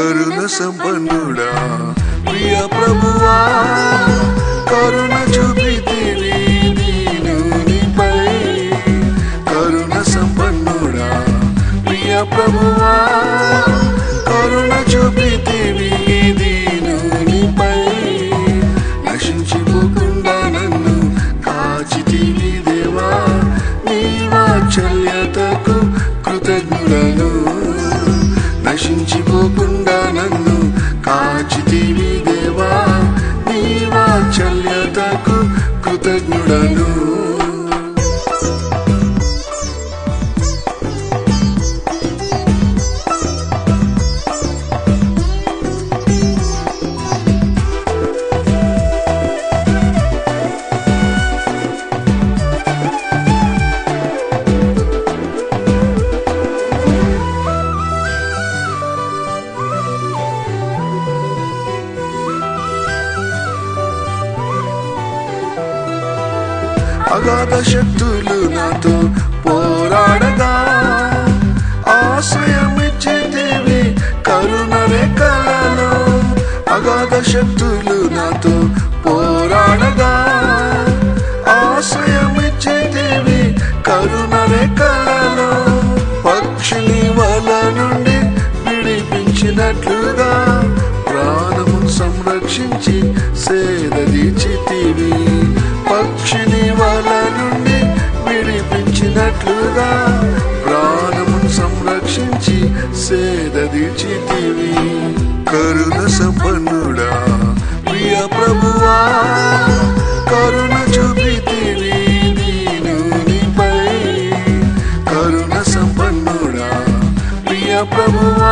సంపన్నుడా ప్రియ ప్రభువా కరుణ చూపితివి కరుణ సంపన్నుడా ప్రియ ప్రభువా కృతజ్ఞుడను అగాధ శక్తులు నాతో పోరాడగా. ఆశ్రయమిచ్చితివి కరుణ రేఖలలో అగాధ శక్తులు విడిపించినట్లుగా ప్రాణమును సంరక్షించి సేదీచితివి కరుణ సంపన్నుడా ప్రియ ప్రభువా కరుణ చూపితివి దీనునిపై కరుణ సంపన్నుడా ప్రియ ప్రభువా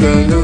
కృతజ్ఞులను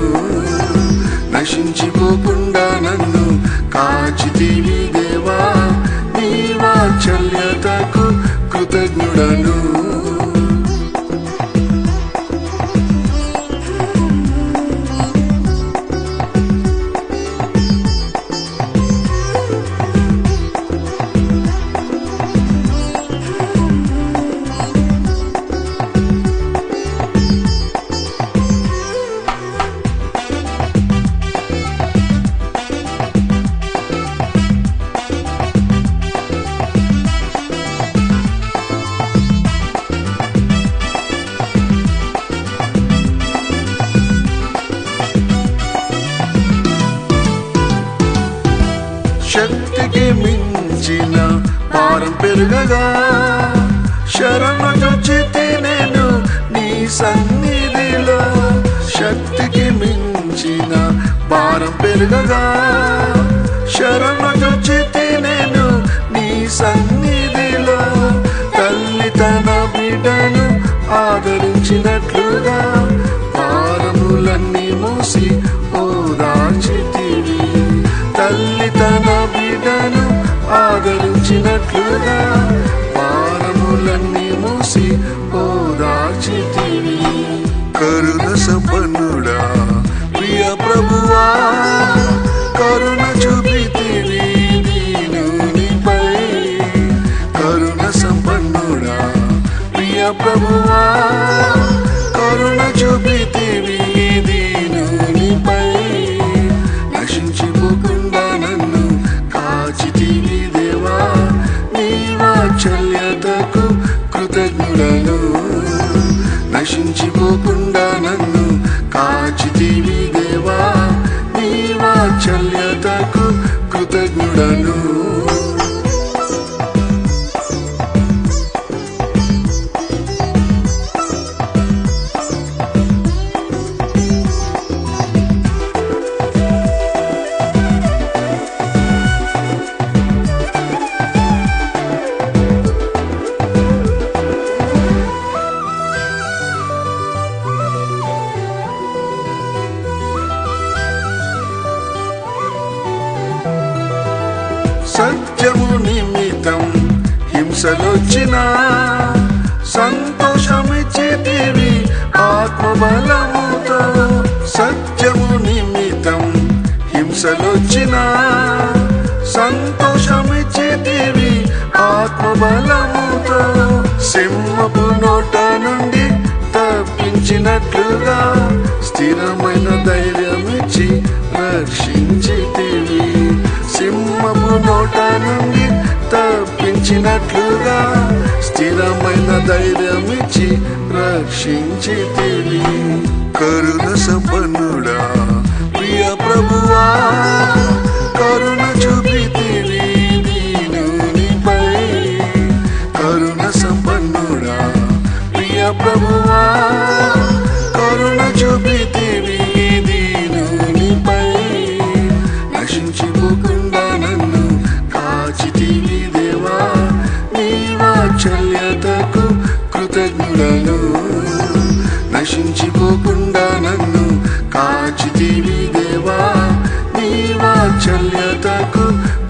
భారం పెరుగగా శరణు చొచ్చితే నేను నీ సన్నిధిలో శక్తికి మించిన భారం పెరుగగా శరణు చొచ్చితే నేను నీ సన్నిధిలో తల్లి తన బిడ్డను ఆదరించినట్లుగా భారములన్నీ మూసి ఓదార్చితివి. తల్లి తన బిడ్డను ఆదరించినట్లుగా కృతజ్ఞులను నశించిపోకుండా హింసలొచ్చినా సంతోషమిచ్చితివి ఆత్మబలముతో సత్యము నిమిత్తం హింసలొచ్చినా సంతోషమిచ్చితివి ఆత్మబలం తప్పించినట్లుగా స్థిరమైన ధైర్యం ఇచ్చి రక్షించితివి కరుణ సంపన్నుడా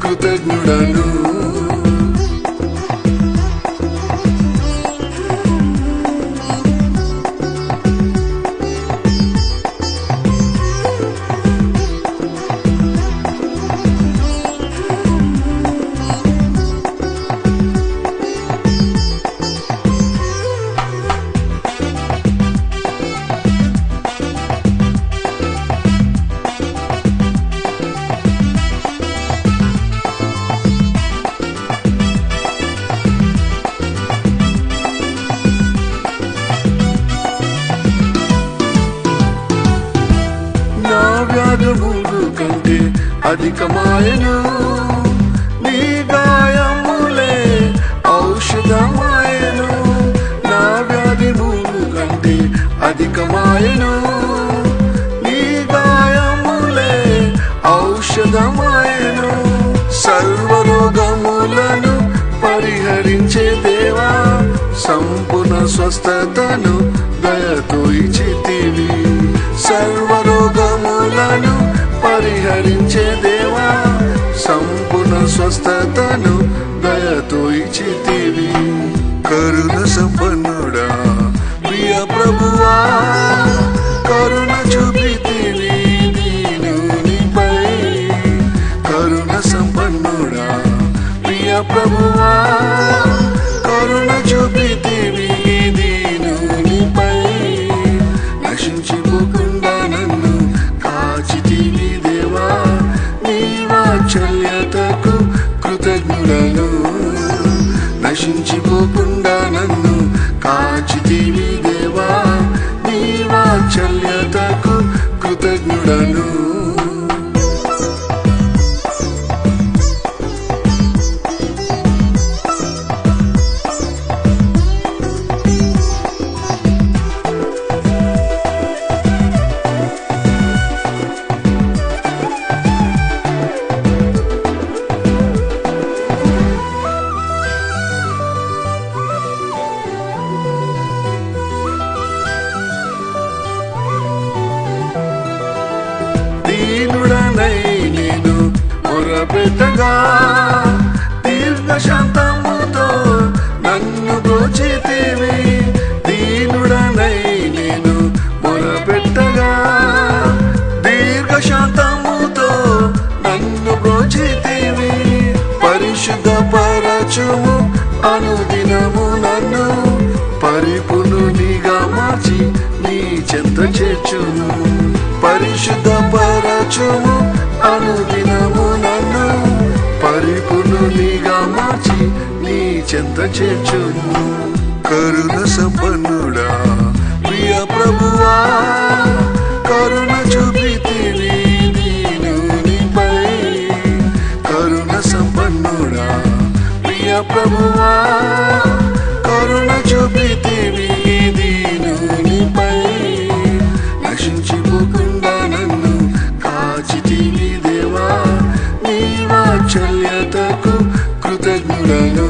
కృతజ్ఞుడను. వ్యాధములు కంటే అధికమాయను నీ గాయములే ఔషధమాయను. నా వ్యాధి మూడు కంటే అధికమాయను నీ గాయములే ఔషధమాయను. సర్వరోగములను పరిహరించే దేవా సంపూర్ణ స్వస్థతను దయతో ఇచ్చితివి పరిహరించే దేవా సంపూర్ణ స్వస్థతను దయతో ఇచ్చితివి. కరుణ సంపన్నుడా ప్రియ ప్రభువా కరుణ చూపితివి దీనునిపై కరుణ సంపన్నుడా ప్రియ ప్రభువా. కృతజ్ఞుడను. మొరపెట్టగా దీర్ఘశాంతముతో నన్ను దోచితివి. దీనుడనై నేను మొరపెట్టగా దీర్ఘశాంతముతో నన్ను బ్రోచితివి. పరిశుద్ధ పరచుము చేర్చును కరుణ సంపన్నుడా ప్రియ ప్రభువా కరుణ చూపితివి దీనునిపై కరుణ సంపన్నుడా ప్రియ ప్రభువా కరుణ చూపితివి దీనునిపై నశించిపోకుండా నన్ను కాచితివి దేవా నీ వాత్సల్యతకు కృతజ్ఞులను